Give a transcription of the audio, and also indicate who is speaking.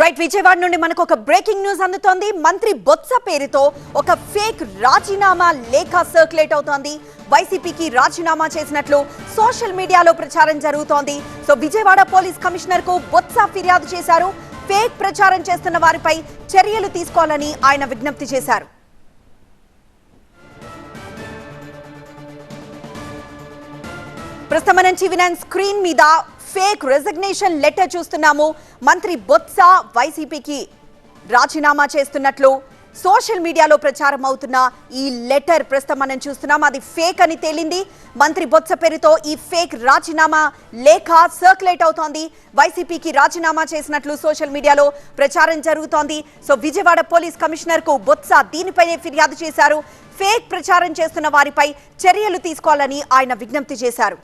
Speaker 1: Right Vijayawada నుండి మనకు ఒక బ్రేకింగ్ న్యూస్ అందుతోంది. మంత్రి బొత్స పేరుతో ఒక ఫేక్ రాజీనామా లేఖ సర్క్యులేట్ అవుతోంది. వైసీపీకి రాజీనామా చేసినట్లు సోషల్ మీడియాలో ప్రచారం జరుగుతోంది. సో విజయవాడ పోలీస్ కమిషనర్కు బొత్స ఫిర్యాదు చేశారు. ఫేక్ ప్రచారం చేస్తున్న వారిపై చర్యలు తీసుకోవాలని ఆయన విజ్ఞప్తి చేశారు. ప్రస్తుతం మనం వినాన్ స్క్రీన్ మీద ఫేక్ రెసిగ్నేషన్ లెటర్ చూస్తున్నాము. మంత్రి బొత్స వైసీపీకి రాజీనామా చేస్తున్నట్లు సోషల్ మీడియాలో ప్రచారం అవుతున్న ఈ లెటర్ ప్రస్తుతం మనం చూస్తున్నాం. అది ఫేక్ అని తేలింది. మంత్రి బొత్స పేరుతో ఈ ఫేక్ రాజీనామా లేఖ సర్క్యులేట్ అవుతోంది. వైసీపీకి రాజీనామా చేసినట్లు సోషల్ మీడియాలో ప్రచారం జరుగుతోంది. సో విజయవాడ పోలీస్ కమిషనర్కు బొత్స దీనిపైనే ఫిర్యాదు చేశారు. ఫేక్ ప్రచారం చేస్తున్న వారిపై చర్యలు తీసుకోవాలని ఆయన విజ్ఞప్తి చేశారు.